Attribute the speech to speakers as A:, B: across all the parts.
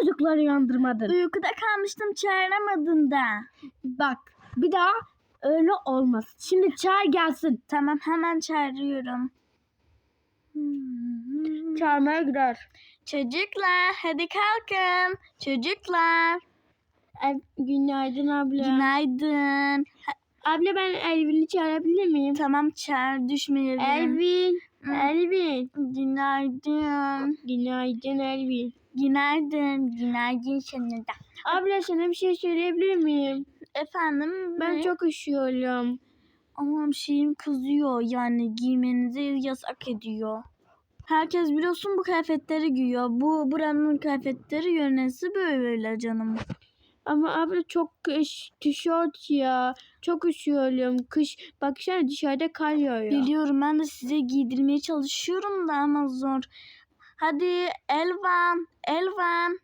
A: çocukları uyandırmadın?
B: Uykuda kalmıştım çağıramadın da.
A: Bak bir daha öyle olmaz. Şimdi çağır gelsin.
B: Tamam hemen çağırıyorum.
A: Çağırmaya gider.
B: Çocuklar hadi kalkın. Çocuklar.
A: günaydın abla.
B: Günaydın.
A: abla ben Elvin'i çağırabilir miyim?
B: Tamam çağır düşmeyelim.
A: Elvin. Elvin.
B: Günaydın.
A: Günaydın Elvin.
B: Günaydın. Günaydın sana da.
A: Abla sana bir şey söyleyebilir miyim?
B: Efendim
A: Ben
B: ne?
A: çok üşüyorum.
B: Ama şeyim kızıyor yani giymenizi yasak ediyor. Herkes biliyorsun bu kıyafetleri giyiyor. Bu buranın kıyafetleri yönesi böyle canım.
A: Ama abla çok kış, tişört ya. Çok üşüyorum. Kış. Baksana dışarıda kar yağıyor.
B: Biliyorum ben de size giydirmeye çalışıyorum da ama zor. Hadi Elvan, Elvan.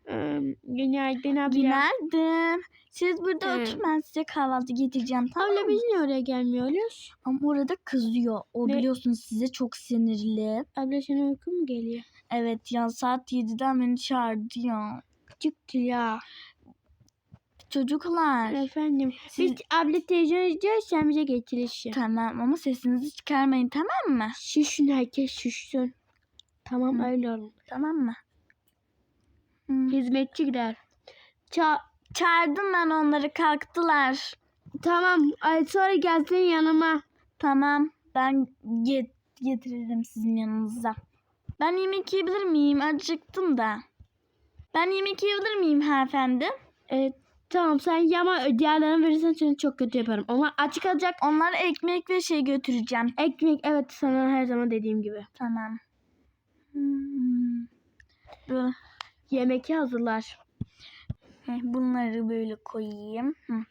A: Günaydın abla.
B: Günaydın. Siz burada
A: Evet.
B: oturun ben size kahvaltı getireceğim tamam
A: Abla
B: mı?
A: biz niye oraya gelmiyoruz?
B: Ama orada kızıyor. O
A: Ne?
B: biliyorsun size çok sinirli.
A: Abla sana uyku mu geliyor?
B: Evet ya saat 7'den beni çağırdı ya.
A: Çıktı ya.
B: Çocuklar.
A: Efendim.
B: Siz-
A: Biz abla televizyon izliyoruz sen bize getir işi.
B: Tamam ama sesinizi çıkarmayın tamam mı?
A: Şuşun herkes şuşsun. Tamam
B: Hı.
A: öyle olun.
B: Tamam mı? Hmm.
A: Hizmetçi gider. Ça
B: Çağırdım ben onları kalktılar.
A: tamam ay sonra gelsin yanıma.
B: Tamam ben get getiririm sizin yanınıza. Ben yemek yiyebilir miyim? Acıktım da. Ben yemek yiyebilir miyim hanımefendi?
A: Evet tamam sen yama diğerlerini verirsen seni çok kötü yaparım. Onlar aç kalacak.
B: Onlara ekmek ve şey götüreceğim.
A: Ekmek evet sana her zaman dediğim gibi.
B: Tamam. Hmm. Bu-
A: Yemek hazırlar.
B: Bunları böyle koyayım. Hmm.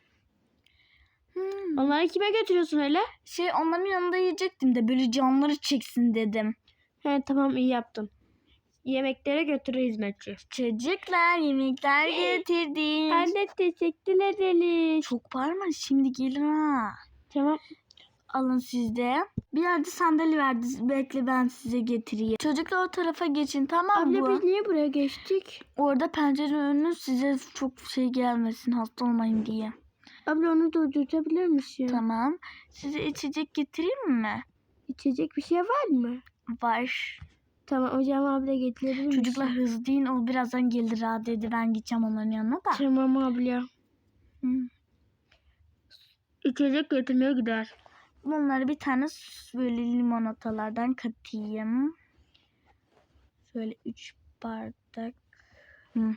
A: Onları kime götürüyorsun öyle?
B: Şey onların yanında yiyecektim de böyle canları çeksin dedim.
A: He tamam iyi yaptın. Yemeklere götürür hizmetçi.
B: Çocuklar yemekler getirdim.
A: Anne teşekkür ederiz.
B: Çok bağırma şimdi gelir ha.
A: Tamam.
B: Alın siz de. Bir yerde sandalye verdi. Bekle ben size getireyim. Çocuklar o tarafa geçin tamam
A: Abla
B: mı?
A: biz niye buraya geçtik?
B: Orada pencere önü size çok şey gelmesin hasta olmayın diye.
A: Abla onu durdurtabilir misin?
B: Tamam. Size içecek getireyim mi?
A: İçecek bir şey var mı?
B: Var.
A: Tamam zaman abla getirebilir misin?
B: Çocuklar hızlı deyin. O birazdan gelir ha dedi. Ben gideceğim onların yanına da.
A: Tamam abla.
B: Hı.
A: İçecek getirmeye gider.
B: Bunları bir tane böyle limonatalardan katayım. Şöyle üç bardak. Hı.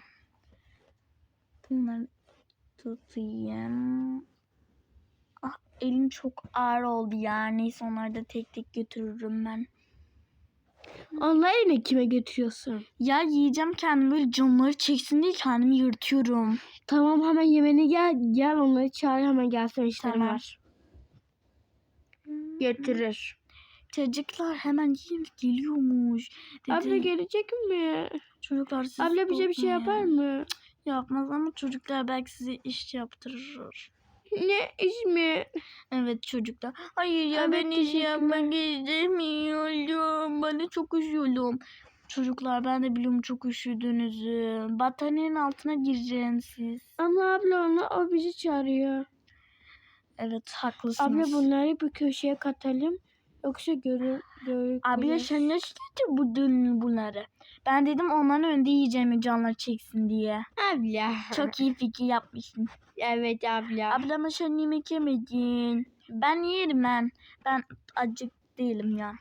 B: Bunları tutayım. Ah elim çok ağır oldu ya. Neyse onları da tek tek götürürüm ben.
A: Onları ne kime götürüyorsun?
B: Ya yiyeceğim kendimi böyle canları çeksin diye kendimi yırtıyorum.
A: Tamam hemen yemeğine gel. Gel onları çağır hemen gelsin işlerim
B: Tamam.
A: var. Getirir.
B: Çocuklar hemen yiyin geliyormuş. Dedi.
A: Abla gelecek mi?
B: Çocuklar siz
A: Abla bize bir şey yapar mı?
B: Yapmaz ama çocuklar belki size iş yaptırır.
A: Ne iş mi?
B: Evet çocuklar. Hayır ya
A: Evet,
B: ben iş yapmak istemiyorum. Ben de çok üşüyorum. Çocuklar ben de biliyorum çok üşüdüğünüzü. Battaniyenin altına gireceksiniz siz.
A: Ama abla onu o bizi çağırıyor.
B: Evet haklısınız.
A: Abla bunları bir köşeye katalım. Yoksa görür görür.
B: Abi ya sen ne istedin bu dün bunları? Ben dedim onların önünde yiyeceğimi canlar çeksin diye.
A: Abla.
B: Çok iyi fikir yapmışsın.
A: Evet abla.
B: Ablama sen yemek yemedin. Ben yerim ben. Ben acık değilim ya.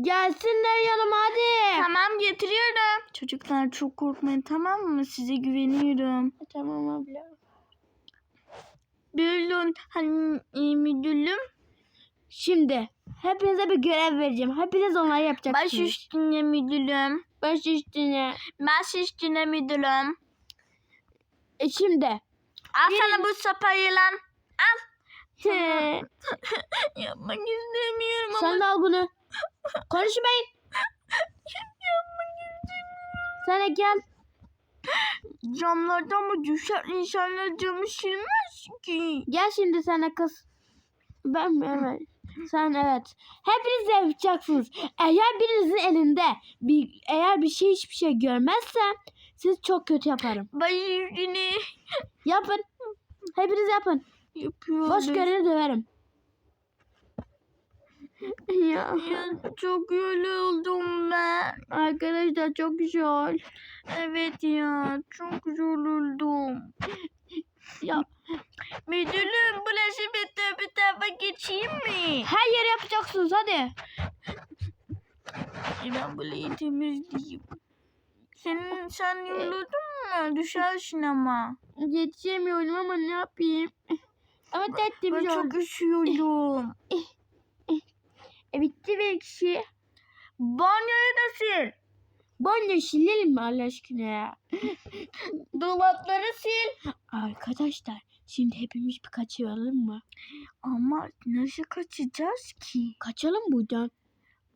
A: Gelsinler yanıma hadi.
B: Tamam getiriyorum. Çocuklar çok korkmayın tamam mı? Size güveniyorum.
A: Tamam abla.
B: Buyurun hani e, müdürüm.
A: Şimdi hepinize bir görev vereceğim. Hepiniz onları yapacaksınız.
B: Baş üstüne müdürüm.
A: Baş üstüne.
B: Baş üstüne müdürüm.
A: E şimdi.
B: Al sana bu sopayı lan.
A: He,
B: Yapmak istemiyorum ama.
A: Sen de al bunu. Konuşmayın. Sana gel.
B: Camlardan mı düşer insanlar camı silmez ki.
A: Gel şimdi sana kız. Ben mi hemen? Sen evet. Hepiniz yapacaksınız. Eğer birinizin elinde bir eğer bir şey hiçbir şey görmezsem siz çok kötü yaparım.
B: Baş üstüne
A: Yapın. Hepiniz yapın.
B: yapıyoruz.
A: Boş göreni döverim. Ya
B: çok yoruldum ben.
A: arkadaşlar çok zor.
B: Evet ya çok yoruldum.
A: Ya
B: Müdürüm bulaşık bitti bir tarafa geçeyim mi?
A: her yeri yapacaksınız hadi.
B: Ben burayı temizleyeyim. Senin sen yoruldun mu? Düşersin ama.
A: Yetişemiyorum ama ne yapayım? Ama
B: Ben
A: tertemiz oldu.
B: çok üşüyorum.
A: E, bitti bir kişi.
B: Banyoyu da sil.
A: Banyo silelim mi Allah aşkına ya?
B: Dolapları sil.
A: Arkadaşlar şimdi hepimiz bir kaçıralım mı?
B: Ama nasıl kaçacağız ki
A: Kaçalım buradan.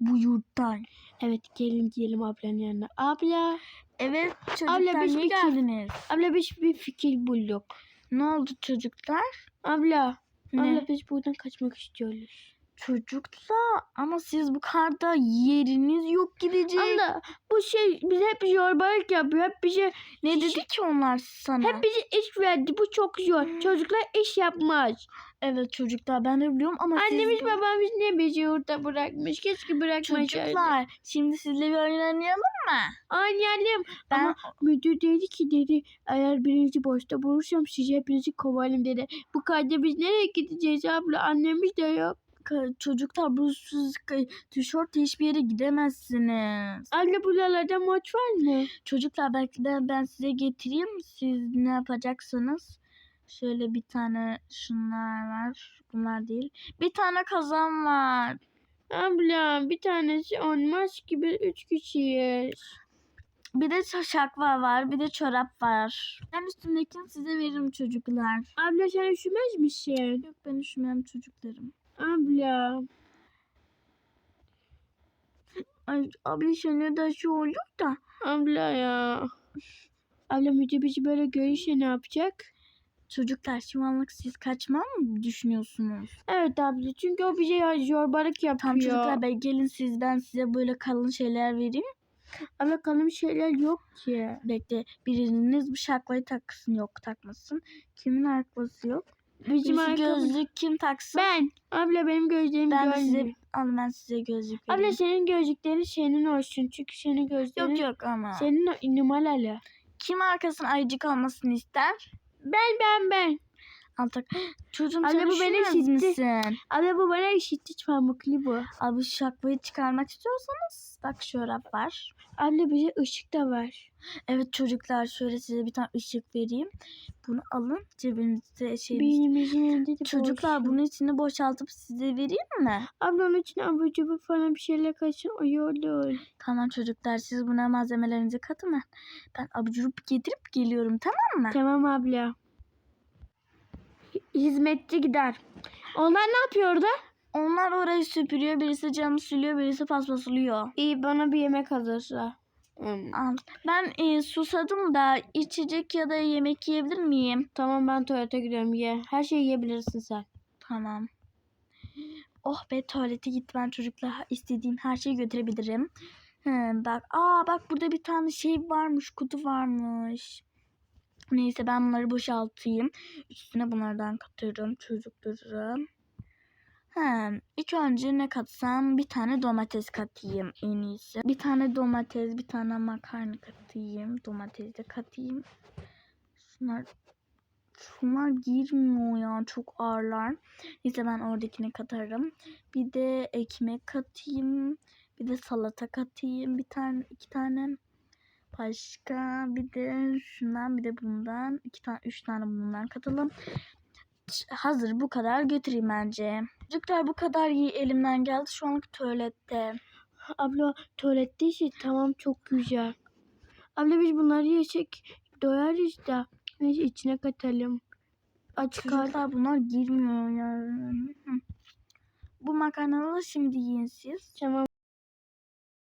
B: bu yurttan?
A: Evet gelin diyelim ablanın yanına. Abla,
B: Evet çocuklar
A: Abla, biz
B: niye
A: bir-
B: geldiniz?
A: abla biz bir fikir bulduk.
B: Ne oldu çocuklar?
A: Abla,
B: Ne?
A: abla biz buradan kaçmak istiyoruz.
B: Çocuklar ama siz bu karda yeriniz yok gidecek.
A: Abla bu şey biz hep zorbalık yapıyor. Hep bize
B: ne dedi ki onlar sana?
A: hep bize iş verdi. Bu çok zor. Çocuklar iş yapmaz.
B: Evet çocuklar ben de biliyorum ama
A: Annemiz
B: siz...
A: babamız ne bizi yurtta bırakmış. Keşke bırakmasaydı.
B: Çocuklar şimdi sizle bir oynayalım mı?
A: Oynayalım.
B: Ben
A: Ama müdür dedi ki dedi eğer birinizi boşta bulursam sizi hepinizi kovarım dedi. Bu kayda biz nereye gideceğiz abla? Annemiz de yok.
B: Siz ka- tişörtle hiçbir yere gidemezsiniz.
A: Abla buralarda maç var mı?
B: Çocuklar belki de ben size getireyim. Siz ne yapacaksınız? Şöyle bir tane şunlar var. Bunlar değil. Bir tane kazan var.
A: Abla bir tanesi olmaz gibi üç kişiyiz.
B: Bir de şakva var. Bir de çorap var. Ben üstümdekini size veririm çocuklar.
A: Abla sen üşümez misin?
B: Yok ben üşümem çocuklarım.
A: Abla.
B: Ay abi sana da şu olur da.
A: Abla ya. Abla müdür bizi böyle görürse ne yapacak?
B: Çocuklar şu anlık siz kaçma mı düşünüyorsunuz?
A: Evet abla çünkü o bize ya- zorbalık yapıyor.
B: Tamam çocuklar ben gelin siz ben size böyle kalın şeyler vereyim.
A: Abla kalın şeyler yok ki.
B: Bekle biriniz bu şapkayı taksın yok takmasın. Kimin arkası yok?
A: Bizim
B: Birisi gözlük kim taksın?
A: Ben. Abla benim gözlerim
B: Ben
A: görmüyor.
B: size alın ben size gözlük
A: Abla
B: vereyim.
A: senin gözlüklerin senin olsun. Çünkü senin gözlerin
B: Yok yok ama.
A: senin numaralı.
B: Kim arkasının ayıcık olmasını ister?
A: Ben ben ben.
B: Al tak. Çocuğum
A: Anne,
B: sen
A: bu beni
B: üşümez
A: işitti.
B: misin?
A: Abla bu bana işitti pamuklu bu.
B: Abi şapkayı çıkarmak istiyorsanız bak şörap var.
A: Abla bize ışık da var.
B: Evet çocuklar şöyle size bir tane ışık vereyim. Bunu alın cebinizde şey.
A: Beynimizin elinde de
B: Çocuklar
A: boş.
B: bunun içini boşaltıp size vereyim mi?
A: Abla onun için abur cubur falan bir şeyler kaçın. O olur.
B: Tamam çocuklar siz buna malzemelerinizi katın mı? Ben abucurup getirip geliyorum tamam mı?
A: Tamam abla. Hizmetçi gider. Onlar ne yapıyordu?
B: Onlar orayı süpürüyor. Birisi camı siliyor, birisi paspasılıyor.
A: İyi bana bir yemek hazırsa. Hmm.
B: Al. Ben e, susadım da içecek ya da yemek yiyebilir miyim?
A: Tamam ben tuvalete gidiyorum ye. Her şeyi yiyebilirsin sen.
B: Tamam. Oh be tuvalete git ben çocukla istediğim her şeyi götürebilirim. He, bak aa bak burada bir tane şey varmış kutu varmış. Neyse ben bunları boşaltayım. Üstüne bunlardan katıyorum çocuklarım. He, ilk önce ne katsam bir tane domates katayım en iyisi. Bir tane domates, bir tane makarna katayım. Domates de katayım. Şunlar Şunlar girmiyor ya çok ağırlar. Neyse ben oradakini katarım. Bir de ekmek katayım. Bir de salata katayım. Bir tane iki tane. Başka bir de şundan bir de bundan. iki tane üç tane bundan katalım. Hazır bu kadar götüreyim bence. Çocuklar bu kadar iyi elimden geldi. Şu anlık tuvalette.
A: Abla tuvaletteyse tamam çok güzel. Abla biz bunları yesek doyarız da. Neyse içine katalım. Aç.
B: Çocuklar bunlar girmiyor yani. Bu makarnaları şimdi yiyin siz.
A: Tamam.